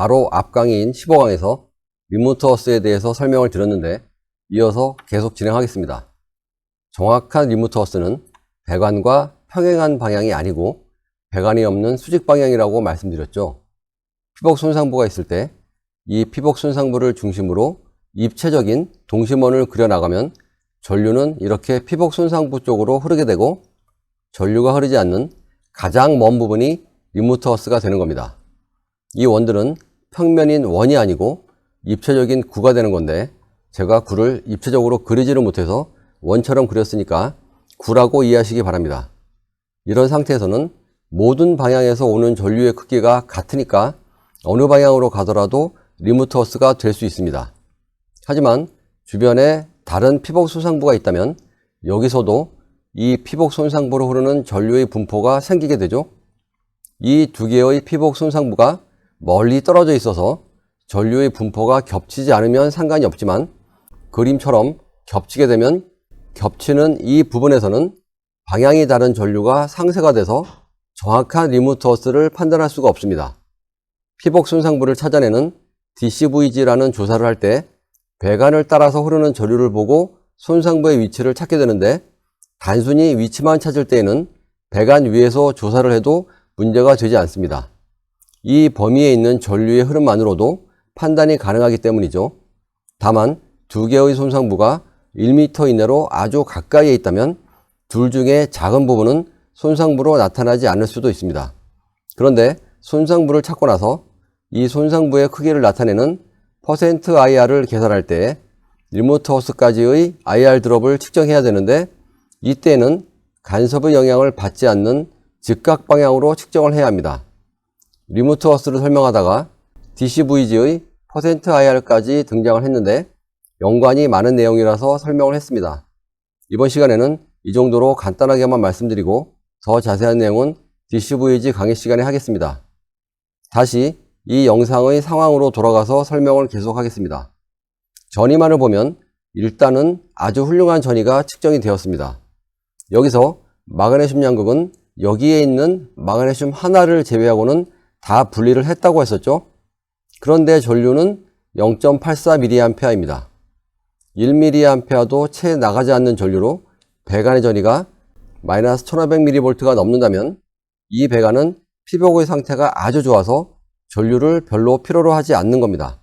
바로 앞 강의인 15강에서 리모트어스에 대해서 설명을 드렸는데 이어서 계속 진행하겠습니다. 정확한 리모트어스는 배관과 평행한 방향이 아니고 배관이 없는 수직 방향이라고 말씀드렸죠. 피복 손상부가 있을 때 이 피복 손상부를 중심으로 입체적인 동심원을 그려나가면 전류는 이렇게 피복 손상부 쪽으로 흐르게 되고 전류가 흐르지 않는 가장 먼 부분이 리모트어스가 되는 겁니다. 이 원들은 평면인 원이 아니고 입체적인 구가 되는 건데 제가 구를 입체적으로 그리지를 못해서 원처럼 그렸으니까 구라고 이해하시기 바랍니다. 이런 상태에서는 모든 방향에서 오는 전류의 크기가 같으니까 어느 방향으로 가더라도 리모트어스가 될 수 있습니다. 하지만 주변에 다른 피복 손상부가 있다면 여기서도 이 피복 손상부로 흐르는 전류의 분포가 생기게 되죠. 이 두 개의 피복 손상부가 멀리 떨어져 있어서 전류의 분포가 겹치지 않으면 상관이 없지만 그림처럼 겹치게 되면 겹치는 이 부분에서는 방향이 다른 전류가 상쇄가 돼서 정확한 리모트어스를 판단할 수가 없습니다. 피복 손상부를 찾아내는 DCVG라는 조사를 할 때 배관을 따라서 흐르는 전류를 보고 손상부의 위치를 찾게 되는데 단순히 위치만 찾을 때에는 배관 위에서 조사를 해도 문제가 되지 않습니다. 이 범위에 있는 전류의 흐름만으로도 판단이 가능하기 때문이죠. 다만 두 개의 손상부가 1m 이내로 아주 가까이에 있다면 둘 중에 작은 부분은 손상부로 나타나지 않을 수도 있습니다. 그런데 손상부를 찾고 나서 이 손상부의 크기를 나타내는 퍼센트 IR을 계산할 때 리모트 하우스까지의 IR 드롭을 측정해야 되는데 이때는 간섭의 영향을 받지 않는 즉각 방향으로 측정을 해야 합니다. 리모트 하우스를 설명하다가 DCVG의 IR까지 등장을 했는데 연관이 많은 내용이라서 설명을 했습니다. 이번 시간에는 이 정도로 간단하게만 말씀드리고 더 자세한 내용은 DCVG 강의 시간에 하겠습니다. 다시 이 영상의 상황으로 돌아가서 설명을 계속하겠습니다. 전이만을 보면 일단은 아주 훌륭한 전이가 측정이 되었습니다. 여기서 마그네슘 양극은 여기에 있는 마그네슘 하나를 제외하고는 다 분리를 했다고 했었죠. 그런데 전류는 0.84mA입니다. 1mA도 채 나가지 않는 전류로 배관의 전이가 마이너스 1500mV가 넘는다면 이 배관은 피복의 상태가 아주 좋아서 전류를 별로 필요로 하지 않는 겁니다.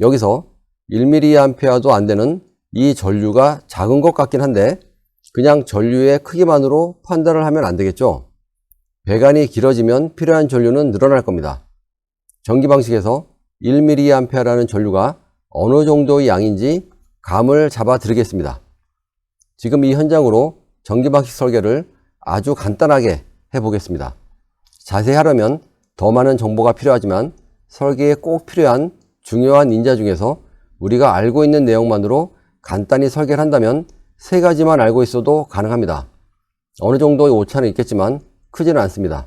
여기서 1mA도 안 되는 이 전류가 작은 것 같긴 한데 그냥 전류의 크기만으로 판단을 하면 안 되겠죠. 배관이 길어지면 필요한 전류는 늘어날 겁니다. 전기 방식에서 1mA라는 전류가 어느 정도의 양인지 감을 잡아 드리겠습니다. 지금 이 현장으로 전기 방식 설계를 아주 간단하게 해 보겠습니다. 자세히 하려면 더 많은 정보가 필요하지만 설계에 꼭 필요한 중요한 인자 중에서 우리가 알고 있는 내용만으로 간단히 설계를 한다면 세 가지만 알고 있어도 가능합니다. 어느 정도의 오차는 있겠지만 크지는 않습니다.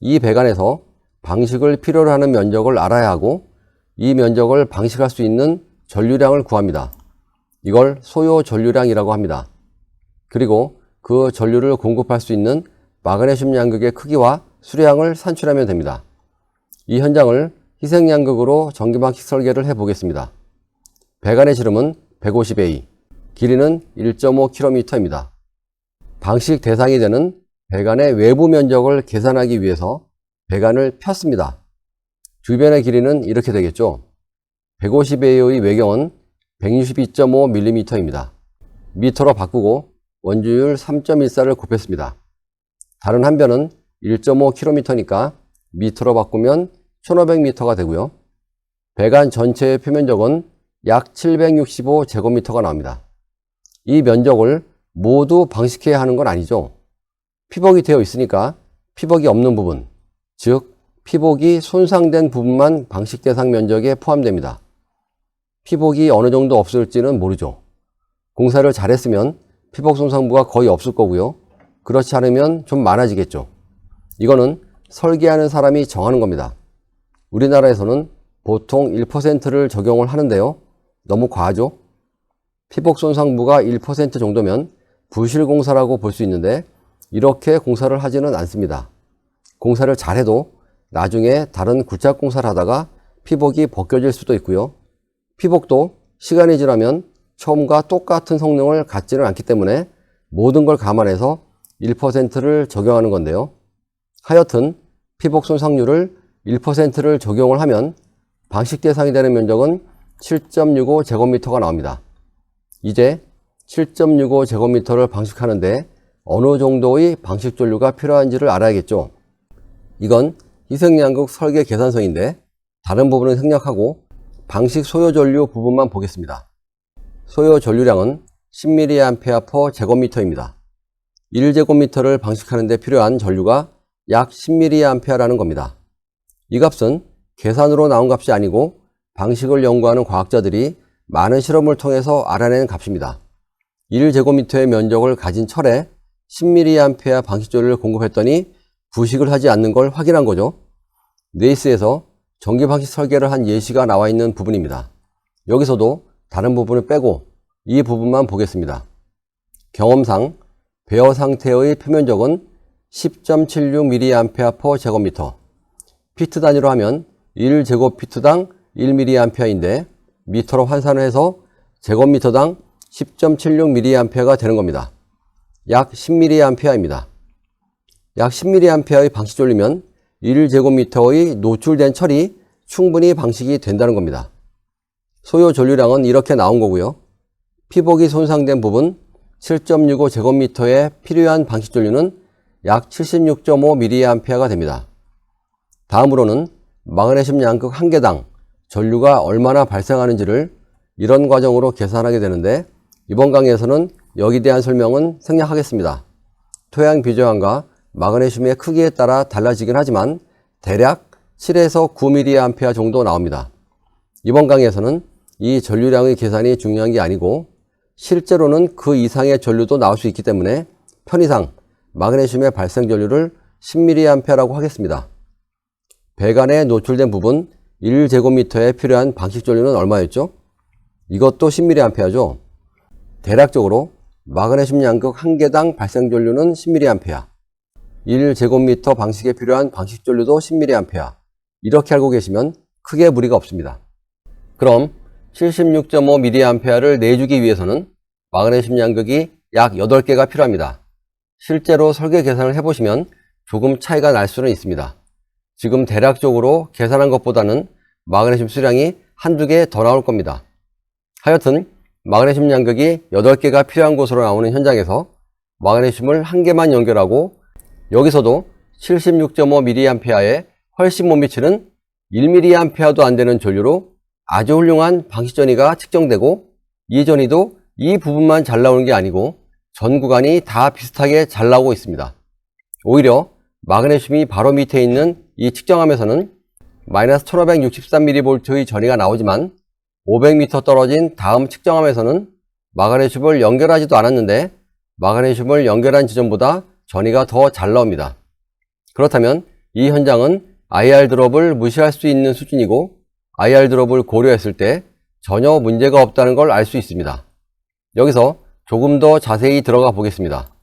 이 배관에서 방식을 필요로 하는 면적을 알아야 하고 이 면적을 방식할 수 있는 전류량을 구합니다. 이걸 소요 전류량이라고 합니다. 그리고 그 전류를 공급할 수 있는 마그네슘 양극의 크기와 수량을 산출하면 됩니다. 이 현장을 희생 양극으로 전기방식 설계를 해 보겠습니다. 배관의 지름은 150A, 길이는 1.5km입니다. 방식 대상이 되는 배관의 외부 면적을 계산하기 위해서 배관을 폈습니다. 주변의 길이는 이렇게 되겠죠. 150A의 외경은 162.5mm입니다. 미터로 바꾸고 원주율 3.14를 곱했습니다. 다른 한 변은 1.5km니까 미터로 바꾸면 1500m가 되고요. 배관 전체의 표면적은 약 765제곱미터가 나옵니다. 이 면적을 모두 방식해야 하는 건 아니죠. 피복이 되어 있으니까 피복이 없는 부분, 즉 피복이 손상된 부분만 방식 대상 면적에 포함됩니다. 피복이 어느 정도 없을지는 모르죠. 공사를 잘했으면 피복 손상부가 거의 없을 거고요. 그렇지 않으면 좀 많아지겠죠. 이거는 설계하는 사람이 정하는 겁니다. 우리나라에서는 보통 1%를 적용을 하는데요. 너무 과하죠? 피복 손상부가 1% 정도면 부실 공사라고 볼 수 있는데 이렇게 공사를 하지는 않습니다. 공사를 잘해도 나중에 다른 굴착 공사를 하다가 피복이 벗겨질 수도 있고요. 피복도 시간이 지나면 처음과 똑같은 성능을 갖지는 않기 때문에 모든 걸 감안해서 1%를 적용하는 건데요. 하여튼 피복 손상률을 1%를 적용을 하면 방식 대상이 되는 면적은 7.65 제곱미터가 나옵니다. 이제 7.65 제곱미터를 방식하는데 어느 정도의 방식 전류가 필요한지를 알아야겠죠. 이건 희생양극 설계 계산서인데 다른 부분은 생략하고 방식 소요 전류 부분만 보겠습니다. 소요 전류량은 10mA 제곱미터입니다. 1제곱미터를 방식하는 데 필요한 전류가 약 10mA라는 겁니다. 이 값은 계산으로 나온 값이 아니고 방식을 연구하는 과학자들이 많은 실험을 통해서 알아낸 값입니다. 1제곱미터의 면적을 가진 철에 10mA 방식 전류를 공급했더니 부식을 하지 않는 걸 확인한 거죠. 네이스에서 전기 방식 설계를 한 예시가 나와 있는 부분입니다. 여기서도 다른 부분을 빼고 이 부분만 보겠습니다. 경험상 배어 상태의 표면적은 10.76mA 제곱미터 피트 단위로 하면 1제곱피트당 1mA인데 미터로 환산을 해서 제곱미터당 10.76mA가 되는 겁니다. 약 10mA입니다. 약 10mA의 방식 졸리면 1제곱미터의 노출된 철이 충분히 방식이 된다는 겁니다. 소요 전류량은 이렇게 나온 거고요. 피복이 손상된 부분 7.65 제곱미터에 필요한 방식 전류는 약 76.5mA가 됩니다. 다음으로는 마그네슘 양극 한 개당 전류가 얼마나 발생하는지를 이런 과정으로 계산하게 되는데 이번 강의에서는 여기 대한 설명은 생략하겠습니다. 토양 비조량과 마그네슘의 크기에 따라 달라지긴 하지만 대략 7에서 9mA 정도 나옵니다. 이번 강의에서는 이 전류량의 계산이 중요한 게 아니고 실제로는 그 이상의 전류도 나올 수 있기 때문에 편의상 마그네슘의 발생 전류를 10mA라고 하겠습니다. 배관에 노출된 부분 1제곱미터에 필요한 방식 전류는 얼마였죠? 이것도 10mA죠. 대략적으로 마그네슘 양극 1개당 발생 전류는 10mA. 1제곱미터 방식에 필요한 방식 전류도 10mA. 이렇게 알고 계시면 크게 무리가 없습니다. 그럼 76.5mA를 내주기 위해서는 마그네슘 양극이 약 8개가 필요합니다. 실제로 설계 계산을 해보시면 조금 차이가 날 수는 있습니다. 지금 대략적으로 계산한 것보다는 마그네슘 수량이 한두 개 더 나올 겁니다. 하여튼 마그네슘 양극이 8개가 필요한 곳으로 나오는 현장에서 마그네슘을 한 개만 연결하고 여기서도 76.5mA에 훨씬 못 미치는 1mA도 안 되는 전류로 아주 훌륭한 방식 전이가 측정되고 이 전이도 이 부분만 잘 나오는 게 아니고 전 구간이 다 비슷하게 잘 나오고 있습니다. 오히려 마그네슘이 바로 밑에 있는 이 측정함에서는 마이너스 1563mV의 전이가 나오지만 500m 떨어진 다음 측정함에서는 마그네슘을 연결하지도 않았는데 마그네슘을 연결한 지점보다 전이가 더 잘 나옵니다. 그렇다면 이 현장은 IR 드롭을 무시할 수 있는 수준이고 IR 드롭을 고려했을 때 전혀 문제가 없다는 걸 알 수 있습니다. 여기서 조금 더 자세히 들어가 보겠습니다.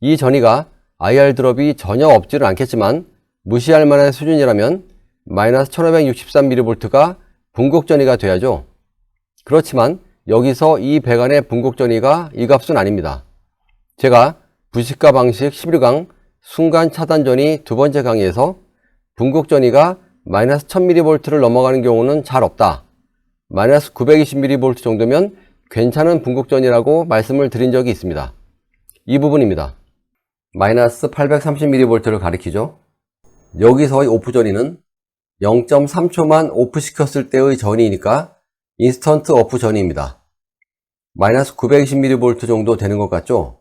이 전이가 IR 드롭이 전혀 없지는 않겠지만 무시할 만한 수준이라면 마이너스 1563mV가 분곡 전이가 돼야죠. 그렇지만 여기서 이 배관의 분곡 전이가 이 값은 아닙니다. 제가 부식가 방식 11강 순간 차단 전이 두 번째 강의에서 분곡 전이가 마이너스 1000mV를 넘어가는 경우는 잘 없다. 마이너스 920mV 정도면 괜찮은 분곡전이라고 말씀을 드린 적이 있습니다. 이 부분입니다. 마이너스 830mV를 가리키죠. 여기서의 오프 전이는 0.3초만 오프 시켰을 때의 전이니까 인스턴트 오프 전이입니다. 마이너스 920mV 정도 되는 것 같죠?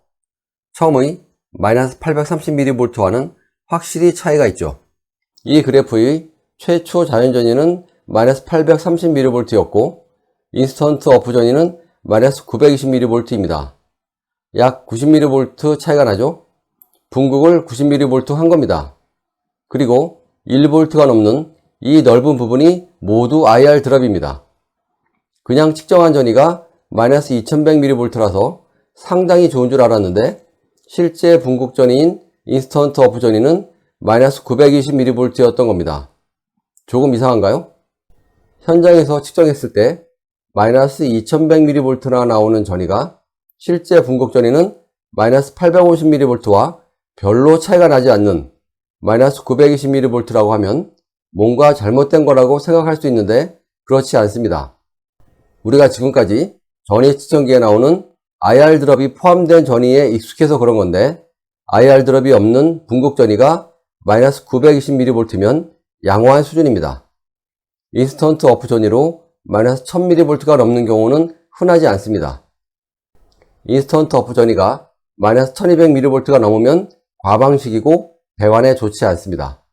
처음의 마이너스 830mV와는 확실히 차이가 있죠. 이 그래프의 최초 자연전이는 마이너스 830mV였고 인스턴트 오프 전이는 마이너스 920mV입니다. 약 90mV 차이가 나죠? 분극을 90mV 한 겁니다. 그리고 1V가 넘는 이 넓은 부분이 모두 IR 드랍입니다. 그냥 측정한 전이가 마이너스 2100mV라서 상당히 좋은 줄 알았는데 실제 분극 전이인 인스턴트 오프 전이는 마이너스 920mV였던 겁니다. 조금 이상한가요? 현장에서 측정했을 때 마이너스 2100mV나 나오는 전위가 실제 분국 전위는 마이너스 850mV와 별로 차이가 나지 않는 마이너스 920mV라고 하면 뭔가 잘못된 거라고 생각할 수 있는데 그렇지 않습니다. 우리가 지금까지 전위 측정기에 나오는 IR 드롭이 포함된 전위에 익숙해서 그런 건데 IR 드롭이 없는 분국 전위가 마이너스 920mV면 양호한 수준입니다. 인스턴트 어프 전위로 마이너스 1000mV가 넘는 경우는 흔하지 않습니다. 인스턴트 어프 전위가 마이너스 1200mV가 넘으면 과방식이고 배관에 좋지 않습니다.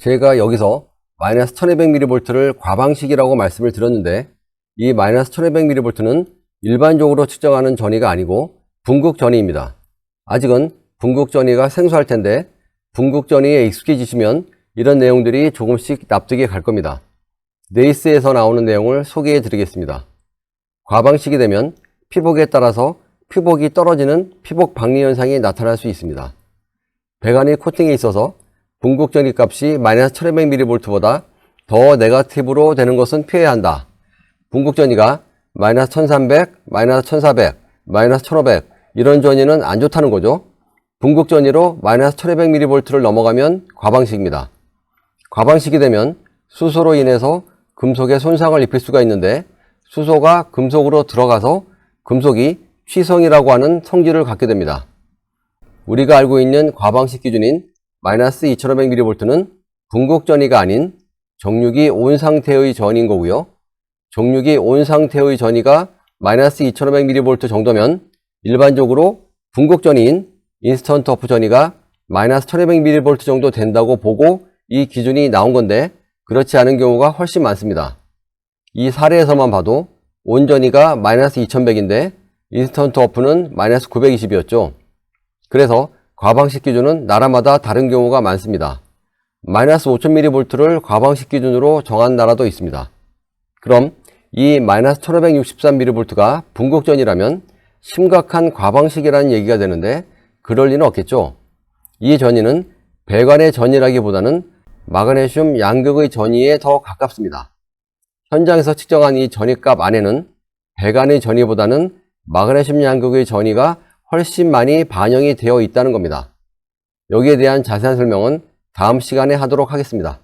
제가 여기서 마이너스 1200mV를 과방식이라고 말씀을 드렸는데 이 마이너스 1200mV는 일반적으로 측정하는 전위가 아니고 분국 전위입니다. 아직은 분국 전위가 생소할 텐데 분국 전위에 익숙해지시면 이런 내용들이 조금씩 납득이 갈 겁니다. 네이스에서 나오는 내용을 소개해 드리겠습니다. 과방식이 되면 피복에 따라서 피복이 떨어지는 피복 박리 현상이 나타날 수 있습니다. 배관이 코팅에 있어서 분국 전위 값이 마이너스 1200mV보다 더 네가티브로 되는 것은 피해야 한다. 분국 전위가 마이너스 1300, 마이너스 1400, 마이너스 1500 이런 전위는 안 좋다는 거죠. 분국 전위로 마이너스 1200mV를 넘어가면 과방식입니다. 과방식이 되면 수소로 인해서 금속에 손상을 입힐 수가 있는데 수소가 금속으로 들어가서 금속이 취성이라고 하는 성질을 갖게 됩니다. 우리가 알고 있는 과방식 기준인 마이너스 2500mV는 분국 전위가 아닌 정육이 온 상태의 전인 거고요. 정육이 온 상태의 전위가 마이너스 2500mV 정도면 일반적으로 분국 전위인 인스턴트 어프 전위가 마이너스 1200mV 정도 된다고 보고 이 기준이 나온 건데 그렇지 않은 경우가 훨씬 많습니다. 이 사례에서만 봐도 온 전위가 마이너스 2100인데 인스턴트 어프는 마이너스 920이었죠. 그래서 과방식 기준은 나라마다 다른 경우가 많습니다. 마이너스 5000mV를 과방식 기준으로 정한 나라도 있습니다. 그럼 이 마이너스 1563mV가 분국전이라면 심각한 과방식이라는 얘기가 되는데 그럴 리는 없겠죠. 이 전위는 배관의 전이라기보다는 마그네슘 양극의 전위에 더 가깝습니다. 현장에서 측정한 이 전위값 안에는 배관의 전위보다는 마그네슘 양극의 전위가 훨씬 많이 반영이 되어 있다는 겁니다. 여기에 대한 자세한 설명은 다음 시간에 하도록 하겠습니다.